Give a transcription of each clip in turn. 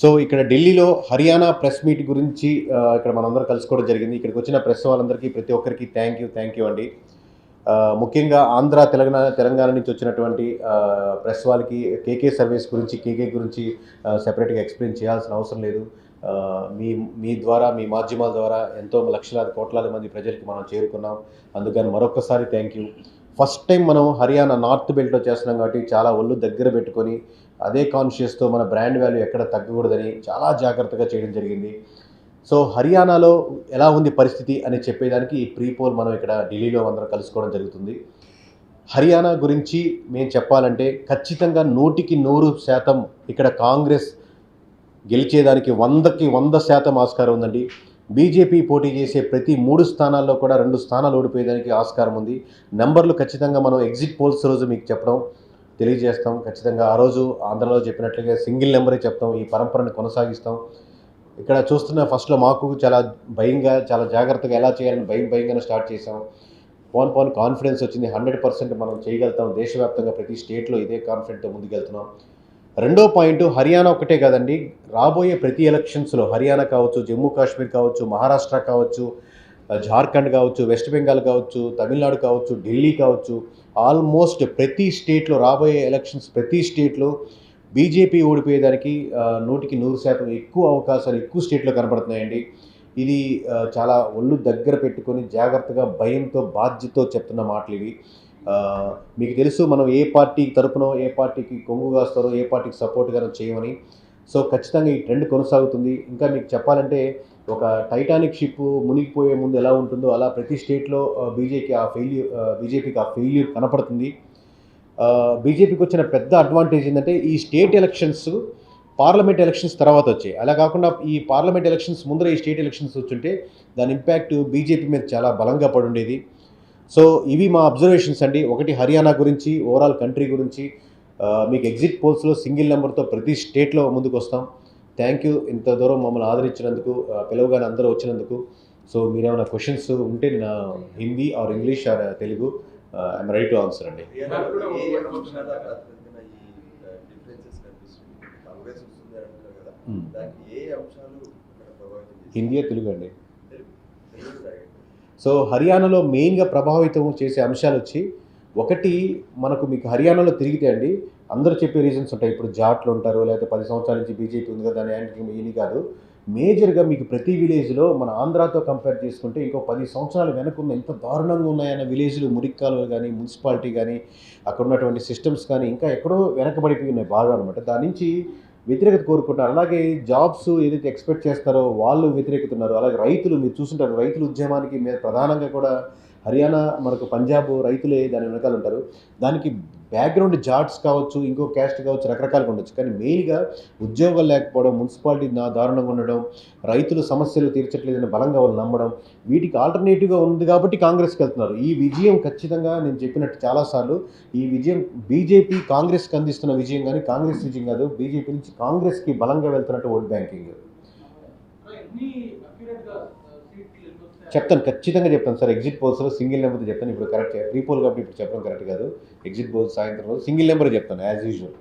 So ఇక్కడ ఢిల్లీలో Haryana press meet గురించి ఇక్కడ మనందరం కలుసుకోవడం జరిగింది. ఇక్కడికి వచ్చిన ప్రెస్ వాళ్ళందరికీ ప్రతి ఒక్కరికి థ్యాంక్ యూ థ్యాంక్ యూ అండి. ముఖ్యంగా ఆంధ్ర తెలంగాణ తెలంగాణ నుంచి వచ్చినటువంటి ప్రెస్ వాళ్ళకి కేకే సర్వీస్ గురించి కేకే గురించి సెపరేట్గా ఎక్స్ప్లెయిన్ చేయాల్సిన అవసరం లేదు. మీ మీ ద్వారా మీ మాధ్యమాల ద్వారా ఎంతో లక్షలాది కోట్లాది మంది ప్రజలకి మనం చేరుకున్నాం. అందుకని మరొకసారి థ్యాంక్ యూ ఫస్ట్ టైం మనం హర్యానా నార్త్ బెల్ట్లో చేస్తున్నాం కాబట్టి చాలా ఒళ్ళు దగ్గర పెట్టుకొని అదే కాన్షియస్తో మన బ్రాండ్ వాల్యూ ఎక్కడ తగ్గకూడదని చాలా జాగ్రత్తగా చేయడం జరిగింది. సో హర్యానాలో ఎలా ఉంది పరిస్థితి అని చెప్పేదానికి ఈ ప్రీ పోల్ మనం ఇక్కడ ఢిల్లీలో అందరం కలుసుకోవడం జరుగుతుంది. హర్యానా గురించి మేము చెప్పాలంటే ఖచ్చితంగా నూటికి నూరు శాతం ఇక్కడ కాంగ్రెస్ గెలిచేదానికి వందకి వంద శాతం ఆస్కారం ఉందండి. బీజేపీ పోటీ చేసే ప్రతి మూడు స్థానాల్లో కూడా రెండు స్థానాలు ఓడిపోయేదానికి ఆస్కారం ఉంది. నెంబర్లు ఖచ్చితంగా మనం ఎగ్జిట్ పోల్స్ రోజు మీకు చెప్పడం. తెలియజేస్తాం. ఖచ్చితంగా ఆ రోజు ఆంధ్రలో చెప్పినట్లుగా సింగిల్ నెంబరే చెప్తాం. ఈ పరంపరను కొనసాగిస్తాం. ఇక్కడ చూస్తున్న ఫస్ట్లో మాకు చాలా భయంగా చాలా జాగ్రత్తగా ఎలా చేయాలని భయం భయంగానే స్టార్ట్ చేసాం పోన్ పోన్ కాన్ఫిడెన్స్ వచ్చింది. హండ్రెడ్ పర్సెంట్ మనం చేయగలుగుతాం. దేశవ్యాప్తంగా ప్రతి స్టేట్లో ఇదే కాన్ఫిడెంట్తో ముందుకెళ్తున్నాం. రెండో పాయింట్ హర్యానా ఒకటే కాదండి. రాబోయే ప్రతి ఎలక్షన్స్లో హర్యానా కావచ్చు జమ్మూ కాశ్మీర్ కావచ్చు మహారాష్ట్ర కావచ్చు జార్ఖండ్ కావచ్చు వెస్ట్ బెంగాల్ కావచ్చు తమిళనాడు కావచ్చు ఢిల్లీ కావచ్చు ఆల్మోస్ట్ ప్రతి స్టేట్లో రాబోయే ఎలక్షన్స్ ప్రతి స్టేట్లో బీజేపీ ఓడిపోయేదానికి నూటికి నూరు శాతం ఎక్కువ అవకాశాలు ఎక్కువ స్టేట్లో కనబడుతున్నాయండి. ఇది చాలా ఒళ్ళు దగ్గర పెట్టుకొని జాగ్రత్తగా భయంతో బాధ్యతతో చెప్తున్న మాటలు ఇవి. మీకు తెలుసు మనం ఏ పార్టీ తరపునో ఏ పార్టీకి కొంగు కాస్తారో ఏ పార్టీకి సపోర్ట్గానో చేయమని. సో ఖచ్చితంగా ఈ ట్రెండ్ కొనసాగుతుంది. ఇంకా మీకు చెప్పాలంటే ఒక టైటానిక్ షిప్ మునిగిపోయే ముందు ఎలా ఉంటుందో అలా ప్రతి స్టేట్లో బీజేపీ ఆ ఫెయిల్యూర్ బీజేపీకి ఆ ఫెయిల్యూర్ కనపడుతుంది. బీజేపీకి వచ్చిన పెద్ద అడ్వాంటేజ్ ఏంటంటే ఈ స్టేట్ ఎలక్షన్స్ పార్లమెంట్ ఎలక్షన్స్ తర్వాత వచ్చాయి. అలా కాకుండా ఈ పార్లమెంట్ ఎలక్షన్స్ ముందర ఈ స్టేట్ ఎలక్షన్స్ వచ్చుంటే దాని ఇంపాక్ట్ బీజేపీ మీద చాలా బలంగా పడి ఉండేది. సో ఇవి మా అబ్జర్వేషన్స్ అండి. ఒకటి హర్యానా గురించి ఓవరాల్ కంట్రీ గురించి. మీకు ఎగ్జిట్ పోల్స్లో సింగిల్ నెంబర్తో ప్రతి స్టేట్లో ముందుకు వస్తాం థ్యాంక్ యూ. ఇంత దూరం మమ్మల్ని ఆదరించినందుకు పిలవగానే అందరూ వచ్చినందుకు. సో మీరేమైనా క్వశ్చన్స్ ఉంటే నేను Hindi or English or Telugu I'm ready to answer అండి? హిందీ తెలుగు అండి. సో హర్యానాలో మెయిన్గా ప్రభావితం చేసే అంశాలు వచ్చి ఒకటి మనకు మీకు హర్యానాలో తిరిగితే అండి అందరూ చెప్పే రీజన్స్ ఉంటాయి. ఇప్పుడు జాట్లు ఉంటారు లేకపోతే పది సంవత్సరాల నుంచి బీజేపీ ఉంది కదా దాని యాంటీ ఇది కాదు. మేజర్గా మీకు ప్రతి విలేజ్లో మన ఆంధ్రాతో కంపేర్ చేసుకుంటే ఇంకో పది సంవత్సరాలు వెనకున్న ఎంత దారుణంగా ఉన్నాయన్న విలేజ్లు మురిక్కాలు కానీ మున్సిపాలిటీ కానీ అక్కడ ఉన్నటువంటి సిస్టమ్స్ కానీ ఇంకా ఎక్కడో వెనకబడిపోయి ఉన్నాయి బాగా అనమాట దాని నుంచి వ్యతిరేకత కోరుకుంటారు. అలాగే జాబ్స్ ఏదైతే ఎక్స్పెక్ట్ చేస్తారో వాళ్ళు వ్యతిరేకత ఉన్నారు అలాగే రైతులు మీరు చూసుంటారు రైతుల ఉద్యమానికి మీద ప్రధానంగా కూడా హర్యానా మనకు పంజాబ్ రైతులే దాని వెనకాల ఉంటారు. దానికి బ్యాక్గ్రౌండ్ జాట్స్ కావచ్చు ఇంకో క్యాస్ట్ కావచ్చు రకరకాలుగా ఉండొచ్చు. కానీ మెయిన్గా ఉద్యోగాలు లేకపోవడం మున్సిపాలిటీ నా దారుణంగా ఉండడం రైతులు సమస్యలు తీర్చట్లేదని బలంగా వాళ్ళు నమ్మడం వీటికి ఆల్టర్నేటివ్గా ఉంది కాబట్టి కాంగ్రెస్కి వెళ్తున్నారు. ఈ విజయం ఖచ్చితంగా నేను చెప్పినట్టు చాలాసార్లు ఈ విజయం బీజేపీ కాంగ్రెస్కి అందిస్తున్న విజయం కానీ కాంగ్రెస్ విజయం కాదు బీజేపీ నుంచి కాంగ్రెస్కి బలంగా వెళ్తున్నట్టు ఓట్ బ్యాంకింగ్. చెప్తాను ఖచ్చితంగా చెప్తాను. సార్ ఎగ్జిట్ పోల్స్లో సింగిల్ నెంబర్ చెప్తాను. ఇప్పుడు కరెక్ట్ ప్రీ పోల్ కాబట్టి ఇప్పుడు చెప్పడం కరెక్ట్ కాదు. ఎగ్జిట్ పోల్స్ సాయంత్రం సింగిల్ నెంబర్ చెప్తాను యాజ్ యూజువల్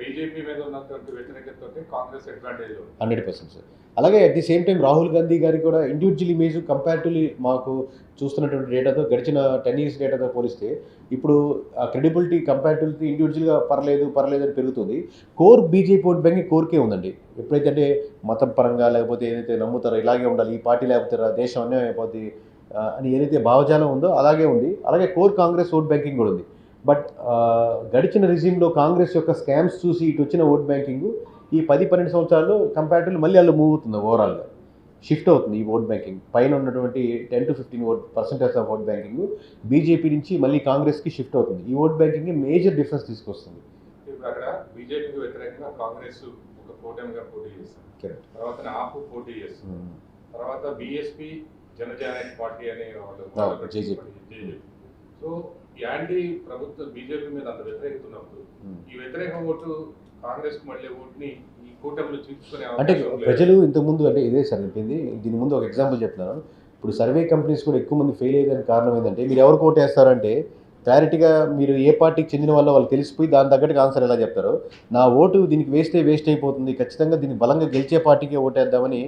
బీజేపీ మీద ఉన్నటువంటి వ్యతిరేకతతో Congress advantage hundred percent sir. అలాగే at the same time Rahul Gandhi గారి కూడా ఇండివిజువల్ ఇమేజ్ కంపారిటివ్లీ మాకు చూస్తున్నటువంటి డేటాతో గడిచిన టెన్ ఇయర్స్ డేటాతో పోలిస్తే ఇప్పుడు ఆ క్రెడిబిలిటీ కంపారిటివ్లీ ఇండివిజువల్గా పర్లేదు పర్లేదు అని పెరుగుతుంది. కోర్ బీజేపీ ఓట్ బ్యాంక్ కోర్కే ఉందండి. ఎప్పుడైతే అంటే మతం పరంగా లేకపోతే ఏదైతే నమ్ముతారో ఇలాగే ఉండాలి ఈ పార్టీ లేకపోతే దేశం అన్యాయం అయిపోద్ది అని ఏదైతే భావజాలం ఉందో అలాగే ఉంది. అలాగే కోర్ కాంగ్రెస్ ఓట్ బ్యాంకింగ్ కూడా ఉంది. బట్ గడిచిన రిజిమ్లో కాంగ్రెస్ యొక్క స్కామ్స్ చూసి ఇటు వచ్చిన ఓట్ బ్యాంకింగ్ ఈ పది పన్నెండు సంవత్సరాల్లో కంపారిటివ్లీ మళ్ళీ అలా మూవ్ అవుతుంది ఓవరాల్గా షిఫ్ట్ అవుతుంది ఈ ఓట్ బ్యాంకింగ్. పైన ఉన్నటువంటి ten to fifteen vote percentage of vote banking BJP నుంచి మళ్ళీ కాంగ్రెస్కి షిఫ్ట్ అవుతుంది. ఈ ఓట్ బ్యాంకింగ్ మేజర్ డిఫరెన్స్ తీసుకొస్తుంది. అక్కడ బీజేపీకి వ్యతిరేకంగా కాంగ్రెస్ ఒక కూటమిగా పోటీ చేస్తుంది. తర్వాత ఆపు పోటీ చేస్తుంది. తర్వాత బీఎస్పీ పార్టీ అనే వాళ్ళు ఆ, JJP. సో యాంటీ ప్రభుత్వ బీజేపీ మీద అంత వ్యతిరేకత ఉన్నప్పుడు ఈ వ్యతిరేక ఓటు కాంగ్రెస్ మళ్ళీ ఓటుని ఈ కూటమిలో అంటే. ప్రజలు ఇంతకుముందు అంటే ఇదే సార్ చెప్పింది. దీని ముందు ఒక ఎగ్జాంపుల్ చెప్తున్నాను. ఇప్పుడు సర్వే కంపెనీస్ కూడా ఎక్కువ మంది ఫెయిల్ అయ్యేదానికి కారణం ఏంటంటే మీరు ఎవరు కోట్ వేస్తారంటే క్లారిటీగా మీరు ఏ పార్టీకి చెందిన వాళ్ళో వాళ్ళు తెలిసిపోయి దాని తగ్గట్టుగా ఆన్సర్ ఎలా చెప్తారో? నా ఓటు దీనికి వేస్తే వేస్ట్ అయిపోతుంది. ఖచ్చితంగా దీన్ని బలంగా గెలిచే పార్టీకే ఓటేద్దామని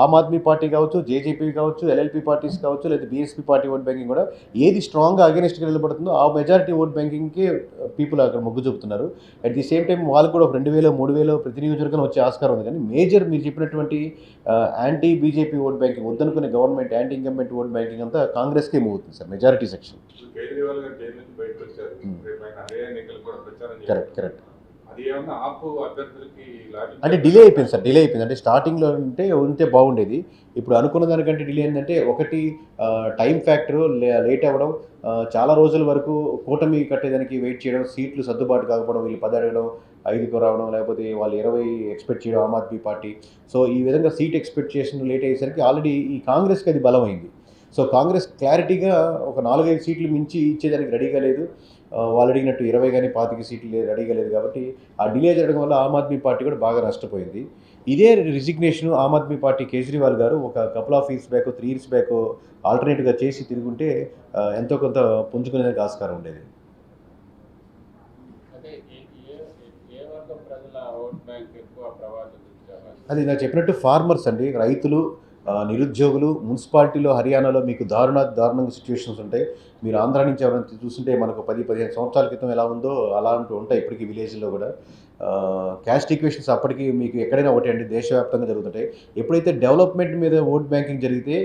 ఆమ్ ఆద్మీ పార్టీ కావచ్చు జేజేపీ కావచ్చు ఎల్ఎల్పీ పార్టీస్ కావచ్చు లేదా బీఎస్పీ పార్టీ ఓట్ బ్యాంకింగ్ కూడా ఏది స్ట్రాంగ్గా అగెనిస్ట్గా నిలబడుతుందో ఆ మెజారిటీ ఓట్ బ్యాంకింగ్కి పీపుల్ అక్కడ మొగ్గు చూపుతున్నారు. అట్ ది సేమ్ టైం వాళ్ళు కూడా ఒక రెండు వేలు మూడు వేలు ప్రతి నియోజకవర్గం వచ్చే ఆస్కారం ఉంది. కానీ మేజర్ మీరు చెప్పినటువంటి anti BJP vote banking వద్దనుకునే government anti incumbent vote banking అంతా కాంగ్రెస్కే మూవ్ అవుతుంది sir majority section. Hmm. Correct లాభం అంటే డిలే అయిపోయింది సార్ డిలే అయిపోయింది. అంటే స్టార్టింగ్లో ఉంటే ఉంటే బాగుండేది. ఇప్పుడు అనుకున్న దానికంటే డిలే ఏంటంటే ఒకటి టైం ఫ్యాక్టర్ లేట్ అవ్వడం చాలా రోజుల వరకు కూటమి కట్టేదానికి వెయిట్ చేయడం సీట్లు సర్దుబాటు కాకపోవడం వీళ్ళు పది అడగడం ఐదుకు రావడం లేకపోతే వాళ్ళు ఇరవై ఎక్స్పెక్ట్ చేయడం ఆమ్ ఆద్మీ పార్టీ. సో ఈ విధంగా సీట్ ఎక్స్పెక్టేషన్ లేట్ అయ్యేసరికి ఆల్రెడీ ఈ కాంగ్రెస్కి అది బలమైంది. సో కాంగ్రెస్ క్లారిటీగా ఒక నాలుగైదు సీట్లు మించి ఇచ్చేదానికి రెడీగా లేదు. వాళ్ళు అడిగినట్టు ఇరవై కానీ పాతిక సీట్లు రెడీగా లేదు కాబట్టి ఆ డిలే జరగడం వల్ల ఆమ్ ఆద్మీ పార్టీ కూడా బాగా నష్టపోయింది. ఇదే రిజిగ్నేషన్ ఆమ్ ఆద్మీ పార్టీ కేజ్రీవాల్ గారు ఒక couple of years back three years back ఆల్టర్నేట్గా చేసి తిరుగుంటే ఎంతో కొంత పుంజుకునేందుకు ఆస్కారం ఉండేది. అది నాకు చెప్పినట్టు ఫార్మర్స్ అండి. రైతులు నిరుద్యోగులు మున్సిపాలిటీలో హర్యానాలో మీకు దారుణ దారుణంగా సిచ్యువేషన్స్ ఉంటాయి. మీరు ఆంధ్ర నుంచి ఎవరైనా చూస్తుంటే మనకు పది పదిహేను సంవత్సరాల క్రితం ఎలా ఉందో అలాంటి ఉంటాయి ఇప్పటికీ విలేజ్లో కూడా. క్యాస్ట్ ఈక్వేషన్స్ అప్పటికి మీకు ఎక్కడైనా ఒకటి అండి దేశవ్యాప్తంగా జరుగుతుంటాయి. ఎప్పుడైతే డెవలప్మెంట్ మీద ఓట్ బ్యాంకింగ్ జరిగితే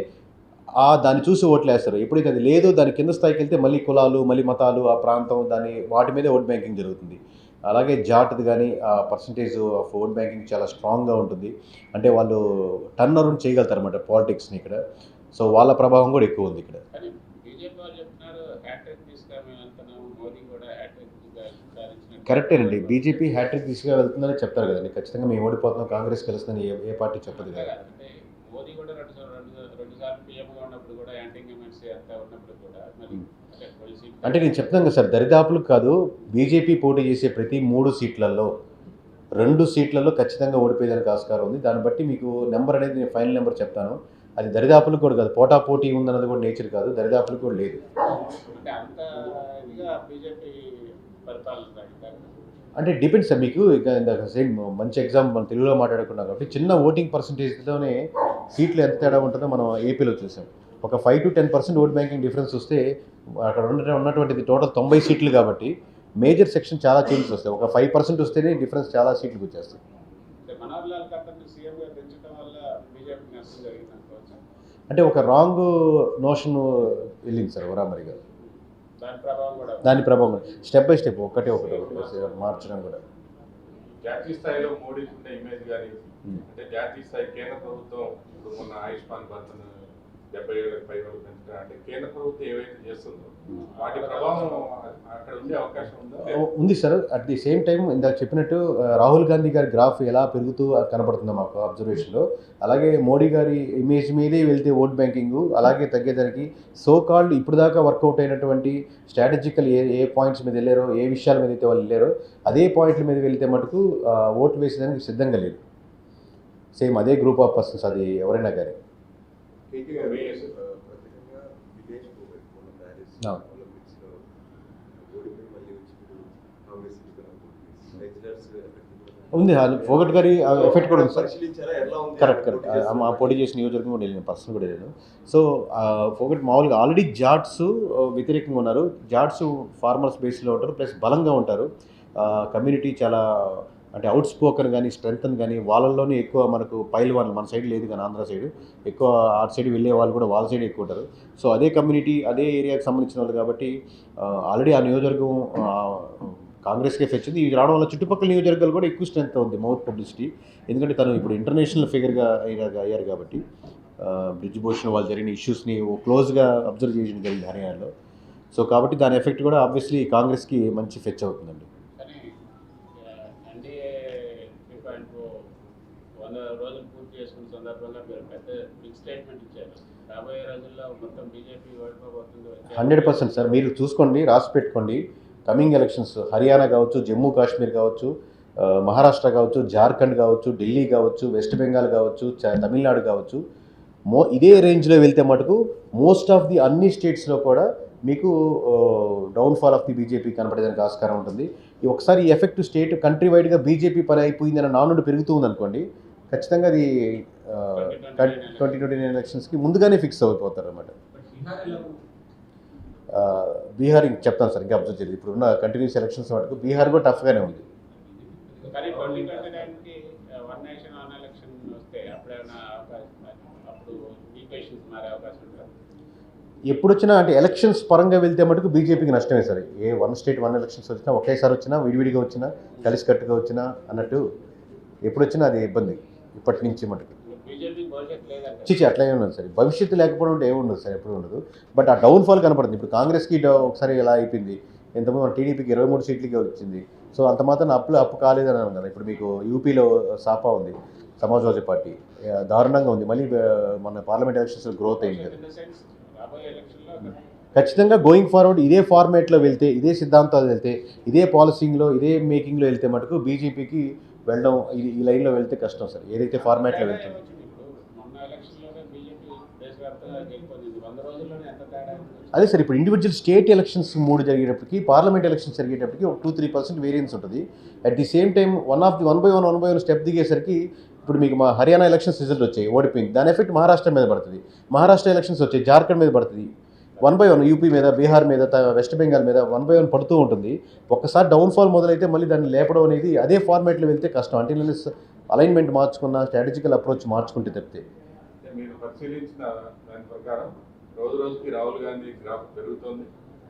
ఆ దాన్ని చూసి ఓట్లు వేస్తారు ఎప్పుడైతే అది లేదో దాని కింద స్థాయికి వెళ్తే మళ్ళీ కులాలు మళ్ళీ మతాలు ఆ ప్రాంతం దాని వాటి మీదే ఓట్ బ్యాంకింగ్ జరుగుతుంది. అలాగే జాట్ది కానీ ఆ పర్సంటేజ్ ఆఫ్ ఓట్ బ్యాంకింగ్ చాలా స్ట్రాంగ్గా ఉంటుంది. అంటే వాళ్ళు టర్న్ అరౌండ్ చేయగలుగుతారు అనమాట పాలిటిక్స్ని ఇక్కడ. సో వాళ్ళ ప్రభావం కూడా ఎక్కువ ఉంది ఇక్కడ. కరెక్టేనండి బీజేపీ హ్యాట్రిక్ దిశగా వెళ్తుందని చెప్తారు కదండి. ఖచ్చితంగా మేము ఓడిపోతున్నాం కాంగ్రెస్ గెలుస్తుందని ఏ పార్టీ చెప్పదు కదా కాదు. అంటే మోదీ కూడా రెండు సార్లు రెండు రెండు సార్లు పీఎంగా ఉన్నప్పుడు కూడా యాంటీ ఇంగమెంట్స్ అంతా ఉన్నప్పుడు కూడా మరి అంటే నేను చెప్తాను కదా సార్ దరిదాపులకు కాదు బీజేపీ పోటీ చేసే ప్రతి మూడు సీట్లలో రెండు సీట్లలో ఖచ్చితంగా ఓడిపోయేదానికి ఆస్కారం ఉంది. దాన్ని బట్టి మీకు నెంబర్ అనేది నేను ఫైనల్ నెంబర్ చెప్తాను. అది దరిదాపులకు కూడా కాదు పోటా పోటీ ఉందన్నది కూడా నేచర్ కాదు దరిదాపులకు కూడా లేదు. అంటే డిపెండ్స్ సార్ మీకు ఇక ఇందాక సేమ్ మంచి ఎగ్జామ్ మనం తెలుగులో మాట్లాడుకున్నాం కాబట్టి చిన్న ఓటింగ్ పర్సంటేజ్లోనే సీట్లు ఎంత తేడా ఉంటుందో మనం ఏపీలో చూసాం. ఒక five to ten percent vote banking difference వస్తే అక్కడ ఉన్న ఉన్నటువంటిది టోటల్ తొంభై సీట్లు కాబట్టి మేజర్ సెక్షన్ చాలా చేంజెస్ వస్తాయి. ఒక ఫైవ్ పర్సెంట్ వస్తేనే డిఫరెన్స్ చాలా సీట్లకు వచ్చేస్తాయి. అంటే ఒక రాంగ్ నోషన్ వెళ్ళింది సార్ వరామరి గారు. దాని ప్రభావం కూడా దాని ప్రభావం స్టెప్ బై స్టెప్ ఒకటే ఒకటి ఒకటి మార్చడం కూడా. జాతీయ స్థాయిలో మోడీకి ఉన్న ఇమేజ్ కానీ. అంటే జాతీయ స్థాయి కేంద్ర ప్రభుత్వం ఇప్పుడు మొన్న ఆయుష్మాన్ భారత్ డెబ్బై ఏళ్ళకి పై వరకు పెంచడం అంటే కేంద్ర ప్రభుత్వం ఏవైతే చేస్తుందో వాటి ప్రభావం అక్కడ ఉండే అవకాశం ఉందా? ఉంది sir. At the same time ఇందాక చెప్పినట్టు రాహుల్ గాంధీ గారి గ్రాఫ్ ఎలా పెరుగుతూ కనపడుతుందో మాకు అబ్జర్వేషన్లో అలాగే మోడీ గారి ఇమేజ్ మీదే వెళ్తే ఓట్ బ్యాంకింగ్ అలాగే తగ్గేదానికి సో కాల్డ్ ఇప్పుడు దాకా వర్కౌట్ అయినటువంటి స్ట్రాటజికల్ ఏ ఏ పాయింట్స్ మీద వెళ్ళారో ఏ విషయాల మీద అయితే వాళ్ళు వెళ్ళారో అదే పాయింట్ల మీద వెళ్తే మటుకు ఓటు వేసేదానికి సిద్ధంగా లేదు సేమ్ అదే గ్రూప్ ఆఫ్ పర్సన్స్ అది ఎవరైనా కానీ ఉంది. ఫోగట్ గారి ఎఫెక్ట్ కూడా ఉంది సార్ కరెక్ట్ కరెక్ట్ మా పోటీ చేసిన నియోజకవర్గం కూడా వెళ్ళిన పర్సన్ కూడా వెళ్ళాను. సో ఒకటి మామూలుగా ఆల్రెడీ జాట్స్ వ్యతిరేకంగా ఉన్నారు. జాట్స్ ఫార్మర్స్ బేస్లో ఉంటారు ప్లస్ బలంగా ఉంటారు. కమ్యూనిటీ చాలా అంటే అవుట్ స్పోకన్ కానీ స్ట్రెంగ్త్ కానీ వాళ్ళల్లోనే ఎక్కువ మనకు పైల్వాన్లు మన సైడ్ లేదు కానీ ఆంధ్ర సైడ్ ఎక్కువ ఆ సైడ్ వెళ్ళే వాళ్ళు కూడా వాళ్ళ సైడ్ ఎక్కువ ఉంటారు. సో అదే కమ్యూనిటీ అదే ఏరియాకి సంబంధించిన వాళ్ళు కాబట్టి ఆల్రెడీ ఆ నియోజకవర్గం కాంగ్రెస్కే ఫెచ్ ఉంది ఇది రావడం వల్ల చుట్టుపక్కల నియోజకవర్గాలు కూడా ఎక్కువ స్ట్రెంత్ ఉంది మౌత్ పబ్లిసిటీ ఎందుకంటే తను ఇప్పుడు ఇంటర్నేషనల్ ఫిగర్గా అయ్యారు అయ్యారు కాబట్టి బ్రిడ్జ్ భూషణ్ వాళ్ళు జరిగిన ఇష్యూస్ని క్లోజ్గా అబ్జర్వ్ చేయడం జరిగింది హర్యానాలో. సో కాబట్టి దాని ఎఫెక్ట్ కూడా ఆబ్వియస్లీ కాంగ్రెస్కి మంచి ఫెచ్ అవుతుందండి. స్టేట్మెంట్ ఇచ్చారు. రాబోయే రోజుల్లో మొత్తం బీజేపీ ఓడిపోబోతుంది హండ్రెడ్ పర్సెంట్ సార్. మీరు చూసుకోండి రాసి పెట్టుకోండి. కమింగ్ ఎలక్షన్స్ హర్యానా కావచ్చు జమ్మూ కాశ్మీర్ కావచ్చు మహారాష్ట్ర కావచ్చు జార్ఖండ్ కావచ్చు ఢిల్లీ కావచ్చు వెస్ట్ బెంగాల్ కావచ్చు చ- తమిళనాడు కావచ్చు. మో ఇదే రేంజ్లో వెళ్తే మటుకు మోస్ట్ ఆఫ్ ది అన్ని స్టేట్స్లో కూడా మీకు డౌన్ఫాల్ ఆఫ్ ది బీజేపీ కనపడేదానికి ఆస్కారం ఉంటుంది. ఈ ఒకసారి ఈ ఎఫెక్ట్ స్టేట్ కంట్రీ వైడ్గా బీజేపీ పని అయిపోయిందన్న నానుడు పెరుగుతూ ఉందనుకోండి ఖచ్చితంగా అది ట్వంటీ ట్వంటీ నైన్ ఎలక్షన్స్కి ముందుగానే ఫిక్స్ అయిపోతారు అనమాట బీహార్ ఇంక చెప్తాను సార్ ఇంకా అబ్జర్వ్ చేయలేదు. ఇప్పుడు ఉన్న కంటిన్యూస్ ఎలక్షన్స్ మటుకు బీహార్ కూడా టఫ్గానే ఉంది. ఎప్పుడు వచ్చినా అంటే ఎలక్షన్స్ పరంగా వెళ్తే మటుకు బీజేపీకి నష్టమే సార్. ఏ వన్ స్టేట్ వన్ ఎలక్షన్స్ వచ్చినా ఒకేసారి వచ్చినా విడివిడిగా వచ్చినా కలిసికట్టుగా వచ్చినా అన్నట్టు ఎప్పుడు వచ్చినా అది ఇబ్బంది. ఇప్పటి నుంచి మటుకు. చిచి అట్లా ఉండదు సార్. భవిష్యత్తు లేకపోవడం అంటే ఏమి ఉండదు సార్ ఎప్పుడు ఉండదు. బట్ ఆ డౌన్ఫాల్ కనపడుతుంది. ఇప్పుడు కాంగ్రెస్కి ఒకసారి ఎలా అయిపోయింది? ఎంతమంది మన టీడీపీకి ఇరవై మూడు సీట్లకే వచ్చింది. సో అంత మాత్రం అప్పులు అప్పు కాలేదని అన్నాను కదా ఇప్పుడు మీకు యూపీలో సాపా ఉంది సమాజ్వాదీ పార్టీ. దారుణంగా ఉంది. మళ్ళీ మన పార్లమెంట్ ఎలక్షన్స్ గ్రోత్ అయింది. కదా ఎలక్షన్లో ఖచ్చితంగా గోయింగ్ ఫార్వర్డ్ ఇదే ఫార్మేట్లో వెళ్తే ఇదే సిద్ధాంతాలు వెళ్తే ఇదే పాలసింగ్లో ఇదే మేకింగ్లో వెళ్తే మటుకు బీజేపీకి వెళ్ళడం ఈ- లైన్లో వెళ్తే కష్టం సార్. ఏదైతే ఫార్మాట్లో వెళ్తుంది ఏమొచ్చింది ఇప్పుడు మొన్న ఎలక్షన్లోనే బీజేపీ దేశవ్యాప్తంగా గెలిపోయింది వంద రోజుల్లోనే ఎంత తేడా ఉంది? అదే సార్ ఇప్పుడు ఇండివిజువల్ స్టేట్ ఎలక్షన్స్ మూడు జరిగేటప్పటికి పార్లమెంట్ ఎలక్షన్స్ జరిగేటప్పటికి ఒక టూ త్రీ పర్సెంట్ వేరియన్స్ ఉంటుంది. At the same time one of the one by one one by one step దిగేసరికి ఇప్పుడు మీకు మా హర్యానా ఎలక్షన్స్ రిజల్ట్ వచ్చాయి ఓడిపోయింది. దాని ఎఫెక్ట్ మహారాష్ట్ర మీద పడుతుంది. మహారాష్ట్ర ఎలక్షన్స్ వచ్చాయి జార్ఖండ్ మీద పడుతుంది. వన్ బై వన్ యూపీ మీద బీహార్ మీద త- వెస్ట్ బెంగాల్ మీద వన్ బై వన్ పడుతూ ఉంటుంది. ఒకసారి డౌన్ఫాల్ మొదలైతే మళ్ళీ దాన్ని లేపడం అనేది అదే ఫార్మాట్లో వెళ్తే కష్టం. అంటే అలైన్మెంట్ మార్చుకున్న స్ట్రాటజికల్ అప్రోచ్ మార్చుకుంటే తప్పితే. నేను పరిశీలించిన దాని ప్రకారం రోజు రోజుకి రాహుల్ గాంధీ గ్రాఫ్ పెరుగుతుంది.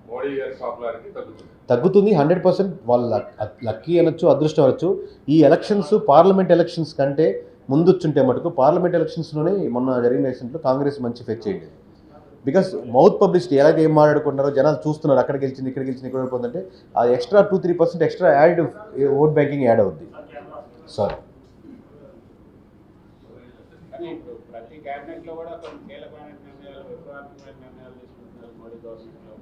మోడీ గారి పాపులారిటీ తగ్గుతుంది. తగ్గుతుంది. హండ్రెడ్ పర్సెంట్ వాళ్ళ లక్కీ అనొచ్చు అదృష్టం అనొచ్చు. ఈ ఎలక్షన్స్ పార్లమెంట్ ఎలక్షన్స్ కంటే ముందు వచ్చుంటే మటుకు పార్లమెంట్ ఎలక్షన్స్లోనే మొన్న జరిగిన ఎలక్షన్లో కాంగ్రెస్ మంచి ఫెచ్ చేయండి. బికాస్ మౌత్ పబ్లిసిటీ ఎలాగైతే ఏం మాట్లాడుకుంటున్నారో జనాలు చూస్తున్నారు. అక్కడ గెలిచింది ఇక్కడ గెలిచింది ఇక్కడ ఓడిపోతుందంటే ఆ extra two three percent extra add vote banking add అవుద్ది. సారీ. కానీ ఇప్పుడు ప్రతి క్యాబినెట్లో కూడా కొన్ని కీలకమైన నిర్ణయాలు విప్లవాత్మకమైన నిర్ణయాలు తీసుకుంటున్నారు మోడీ గవర్నమెంట్లో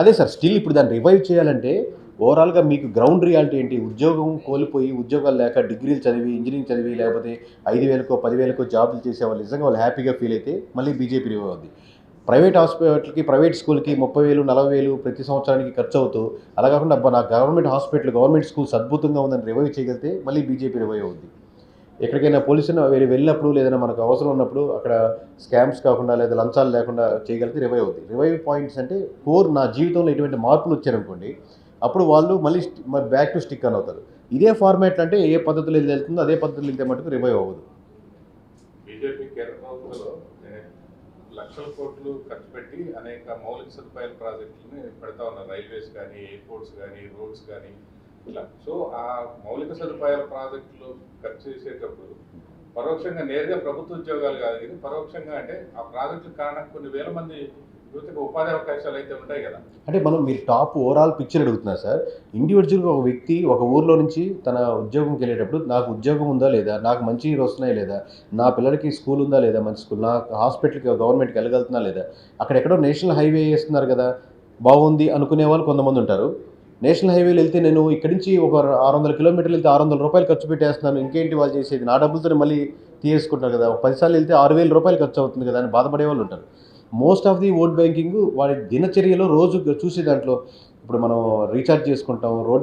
అదే సార్ స్టిల్ ఇప్పుడు దాన్ని రివైవ్ చేయాలంటే ఓవరాల్గా మీకు గ్రౌండ్ రియాలిటీ ఏంటి? ఉద్యోగం కోల్పోయి ఉద్యోగాలు లేక డిగ్రీలు చదివి ఇంజనీరింగ్ చదివి లేకపోతే ఐదు వేలకో పదివేలకో జాబులు చేసేవాళ్ళు నిజంగా వాళ్ళు హ్యాపీగా ఫీల్ అయితే మళ్ళీ బీజేపీ రివైవ్ అవుద్ది. ప్రైవేట్ హాస్పిటల్కి ప్రైవేట్ స్కూల్కి ముప్పై వేలు నలభై వేలు ప్రతి సంవత్సరానికి ఖర్చు అవుతూ అలా కాకుండా నా గవర్నమెంట్ హాస్పిటల్ గవర్నమెంట్ స్కూల్స్ అద్భుతంగా ఉందని రివైవ్ చేయగలిగితే మళ్ళీ బీజేపీ రివైవ్ అవుద్ది. ఎక్కడికైనా పోలీసులు వేరే వెళ్ళినప్పుడు లేదా మనకు అవసరం ఉన్నప్పుడు అక్కడ స్కామ్స్ కాకుండా లేదా లంచాలు లేకుండా చేయగలిగితే రివైవ్ అవుతుంది రివైవ్ పాయింట్స్ అంటే కోర్ నా జీవితంలో ఎటువంటి మార్పులు వచ్చారనుకోండి అప్పుడు వాళ్ళు మళ్ళీ బ్యాక్ టు స్టిక్ అని అవుతారు. ఇదే ఫార్మాట్ అంటే ఏ పద్ధతిలో ఇది వెళ్తుందో అదే పద్ధతిలో వెళ్తే మటుకు రివైవ్ అవ్వదు. బీజేపీ లక్షల కోట్లు ఖర్చు పెట్టి అనేక మౌలిక సదుపాయాల ప్రాజెక్టులను పెడతా ఉన్నారు. రైల్వేస్ కానీ ఎయిర్పోర్ట్స్ కానీ రోడ్స్ కానీ. ఇలా. సో ఆ మౌలిక సదుపాయాల ప్రాజెక్టులు ఖర్చు చేసేటప్పుడు పరోక్షంగా నేరుగా ప్రభుత్వ ఉద్యోగాలు కాదు కానీ పరోక్షంగా అంటే ఆ ప్రాజెక్టు కారణంగా కొన్ని వేల మంది యువతకు ఉపాధి అవకాశాలు అయితే ఉంటాయి కదా. అంటే మనం మీరు టాప్ ఓవరాల్ పిక్చర్ అడుగుతున్నారు సార్ ఇండివిజువల్గా ఒక వ్యక్తి ఒక ఊర్లో నుంచి తన ఉద్యోగంకి వెళ్ళేటప్పుడు నాకు ఉద్యోగం ఉందా లేదా నాకు మంచి వస్తున్నాయి లేదా నా పిల్లలకి స్కూల్ ఉందా లేదా మంచి స్కూల్ నా హాస్పిటల్కి గవర్నమెంట్కి వెళ్ళగలుగుతున్నా లేదా అక్కడ ఎక్కడో నేషనల్ హైవే వేస్తున్నారు కదా బాగుంది అనుకునే వాళ్ళు కొంతమంది ఉంటారు. నేషనల్ హైవేలు వెళ్తే నేను ఇక్కడి నుంచి ఒక ఆరు వందల కిలోమీటర్లు వెళ్తే ఆరు వందల రూపాయలు ఖర్చు పెట్టేస్తున్నాను. ఇంకేంటి వాళ్ళు చేసేది? నా డబ్బులతో మళ్ళీ తీసేసుకుంటారు కదా. ఒక పదిసార్లు వెళ్తే ఆరు వేల రూపాయలు ఖర్చు అవుతుంది కదా అని బాధపడే వాళ్ళు ఉంటారు. Most of the vote banking వాడి దినచర్యలో రోజు చూసే దాంట్లో ఇప్పుడు మనం రీఛార్జ్ చేసుకుంటాం. రోడ్డు మీద